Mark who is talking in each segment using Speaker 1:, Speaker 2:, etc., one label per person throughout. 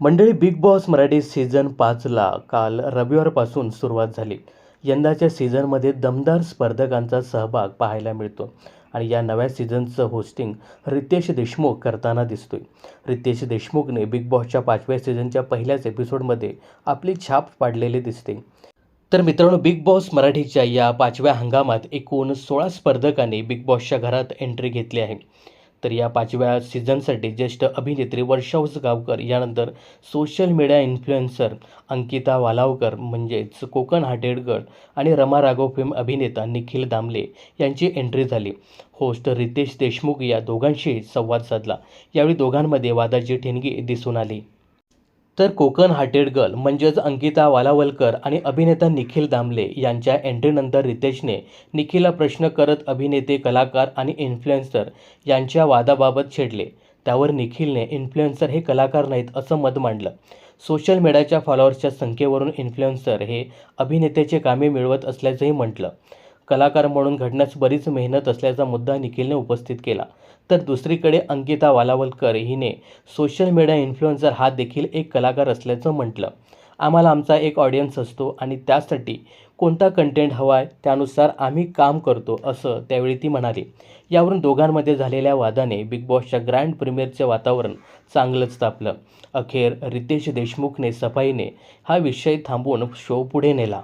Speaker 1: मंडळी big boss Marathi season पाचला काल रविवारपासून सुरुवात झाली. यंदाच्या सीझनमध्ये दमदार स्पर्धकांचा सहभाग पाहायला मिळतो आणि या नव्या सीझनचं होस्टिंग रितेश देशमुख करताना दिसतोय. रितेश देशमुखने बिग बॉसच्या पाचव्या सीझनच्या पहिल्याच एपिसोडमध्ये आपली छाप पाडलेली दिसते. तर मित्रांनो बिग बॉस मराठीच्या या पाचव्या हंगामात एकूण सोळा स्पर्धकांनी बिग बॉसच्या घरात एंट्री घेतली आहे. तर या पाचव्या सीझनसाठी ज्येष्ठ अभिनेत्री वर्षा उसगावकर यानंतर social media influencer Ankita Walawalkar म्हणजेच कोकण हाटेडगड आणि रमा राघव फिल्म अभिनेता निखिल दामले यांची एंट्री झाली. होस्ट रितेश देशमुख या दोघांशी संवाद साधला. यावेळी दोघांमध्ये वादाची ठिणगी दिसून आली. तर कोकण हार्टेड गर्ल म्हणजेच अंकिता वालावलकर आणि अभिनेता निखिल दामले यांच्या एंट्रीनंतर रितेशने निखिलला प्रश्न करत अभिनेते कलाकार आणि इन्फ्लुएन्सर यांच्या वादाबाबत छेडले. त्यावर निखिलने इन्फ्लुएन्सर हे कलाकार नाहीत असं मत मांडलं. सोशल मीडियाच्या फॉलोअर्सच्या संख्येवरून इन्फ्लुएन्सर हे अभिनेत्याचे कामे मिळवत असल्याचंही म्हटलं. कलाकार म्हणून घडण्यास बरीच मेहनत असल्याचा मुद्दा निखिलने उपस्थित केला. तर दुसरीकडे अंकिता वालावलकर हिने सोशल मीडिया इन्फ्लुएन्सर हा देखील एक कलाकार असल्याचं म्हटलं. आम्हाला आमचा एक ऑडियन्स असतो आणि त्यासाठी कोणता कंटेंट हवा आहे त्यानुसार आम्ही काम करतो असं त्यावेळी ती म्हणाली. यावरून दोघांमध्ये झालेल्या वादाने बिग बॉसच्या ग्रँड प्रीमियरचे वातावरण चांगलंच तापलं. अखेर रितेश देशमुखने सफाईने हा विषय थांबवून शो पुढे नेला.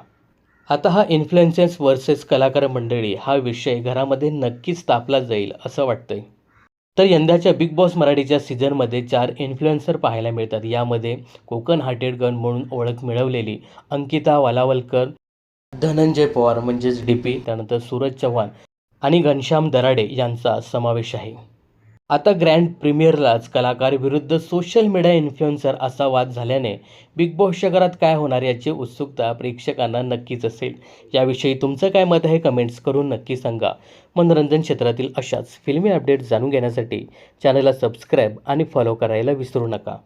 Speaker 1: आता हा इन्फ्लुएन्सेस वर्सेस कलाकार मंडळी हा विषय घरामध्ये नक्कीच तापला जाईल असं वाटतंय. तर यंदाच्या बिग बॉस मराठीच्या सीझनमध्ये चार इन्फ्लुएन्सर पाहायला मिळतात. यामध्ये कोकण हार्टेड गन म्हणून ओळख मिळवलेली अंकिता वालावलकर धनंजय पवार म्हणजेच डी पी त्यानंतर सूरज चव्हाण आणि घनश्याम दराडे यांचा समावेश आहे. आता ग्रँड प्रीमियरलाच कलाकार विरुद्ध सोशल मीडिया इन्फ्लुएन्सर असा वाद झाल्याने बिग बॉसच्या घरात काय होणार याची उत्सुकता प्रेक्षकांना नक्कीच असेल. याविषयी तुमचं काय मत आहे कमेंट्स करून नक्की सांगा. मनोरंजन क्षेत्रातील अशाच फिल्मी अपडेट जाणून घेण्यासाठी चॅनलला सबस्क्राईब आणि फॉलो करायला विसरू नका.